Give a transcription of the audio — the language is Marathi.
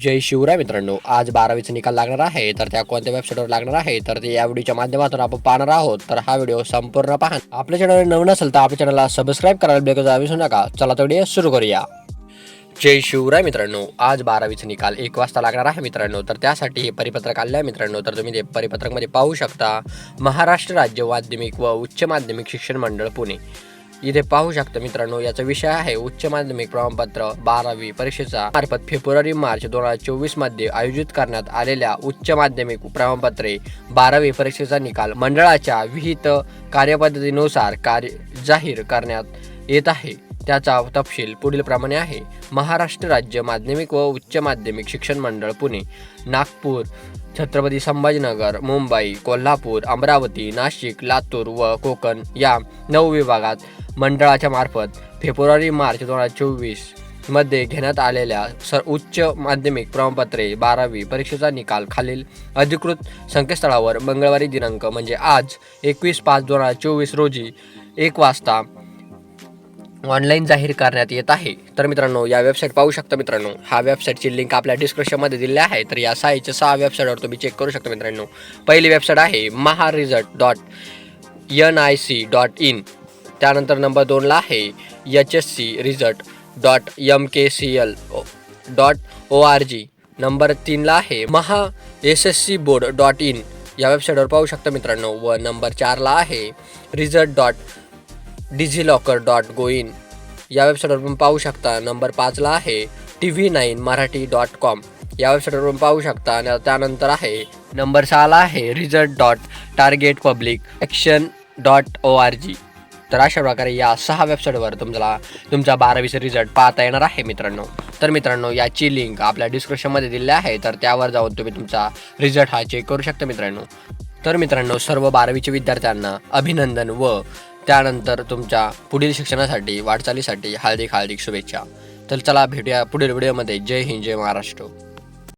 जय शिवराय मित्रांनो आज बारावीचा निकाल लागणार आहे तर त्या कोणत्या वेबसाईटवर लागणार आहे तर ते या व्हिडिओच्या माध्यमातून आपण पाहणार आहोत. तर हा व्हिडिओ संपूर्ण पाहा. आपल्या चॅनल नवीन असेल तर आपल्या चॅनलला सबस्क्राईब करायला बेगच विसरू नका. चला तर व्हिडिओ सुरू करूया. जय शिवराय मित्रांनो आज बारावीचा निकाल एक वाजता लागणार आहे मित्रांनो तर त्यासाठी हे परिपत्रक आले आहे मित्रांनो तर तुम्ही ते परिपत्रकमध्ये पाहू शकता. महाराष्ट्र राज्य माध्यमिक व उच्च माध्यमिक शिक्षण मंडळ पुणे. इथे पाहू शकता मित्रांनो याचा विषय आहे उच्च माध्यमिक प्रमाणपत्र बारावी परीक्षेचा. मार्फत फेब्रुवारी मार्च दोन हजार चोवीसमध्ये आयोजित करण्यात आलेल्या उच्च माध्यमिक प्रमाणपत्रे बारावी परीक्षेचा निकाल मंडळाच्या विहित कार्यपद्धतीनुसार कार्य जाहीर करण्यात येत आहे. त्याचा तपशील पुढील प्रमाणे आहे. महाराष्ट्र राज्य माध्यमिक व उच्च माध्यमिक शिक्षण मंडळ पुणे. नागपूर छत्रपती संभाजीनगर मुंबई कोल्हापूर अमरावती नाशिक लातूर व कोकण या नऊ विभागात मंडळाच्या मार्फत फेब्रुवारी मार्च दोन हजार चोवीसमध्ये घेण्यात आलेल्या सर उच्च माध्यमिक प्रमाणपत्रे बारावी परीक्षेचा निकाल खालील अधिकृत संकेतस्थळावर मंगळवारी दिनांक म्हणजे आज एकवीस पाच दोन हजार चोवीस रोजी एक वाजता ऑनलाईन जाहीर करण्यात येत आहे. तर मित्रांनो या वेबसाईट पाहू शकता मित्रांनो हा वेबसाईटची लिंक आपल्या डिस्क्रिप्शनमध्ये दिली आहे. तर या साईच्या सहा वेबसाईटवर तुम्ही चेक करू शकता मित्रांनो. पहिली वेबसाईट आहे Maha result dot N I C dot in त्यानंतर नंबर दोनला आहे H S C result dot M K C L dot O R G number तीनला आहे Maha S S C board dot in या वेबसाईटवर पाहू शकता मित्रांनो व नंबर चारला आहे result dot DigiLocker dot gov in या वेबसाईटवर पाहू शकता. नंबर पाचला आहे T V nine Marathi dot com या वेबसाईटवर पाहू शकता. आणि त्यानंतर आहे नंबर सहाला आहे result dot target public action dot O R G तर अशा प्रकारे या सहा वेबसाईटवर तुम्हाला तुमचा बारावीचा रिझल्ट पाहता येणार आहे मित्रांनो. तर मित्रांनो याची लिंक आपल्या डिस्क्रिप्शनमध्ये दिली आहे. तर त्यावर जाऊन तुम्ही तुमचा रिझल्ट हा चेक करू शकता मित्रांनो. तर मित्रांनो सर्व बारावीच्या विद्यार्थ्यांना अभिनंदन व त्यानंतर तुमच्या पुढील शिक्षणासाठी वाटचालीसाठी हार्दिक हार्दिक शुभेच्छा. तर चला भेटूया पुढील व्हिडिओमध्ये. जय हिंद जय महाराष्ट्र.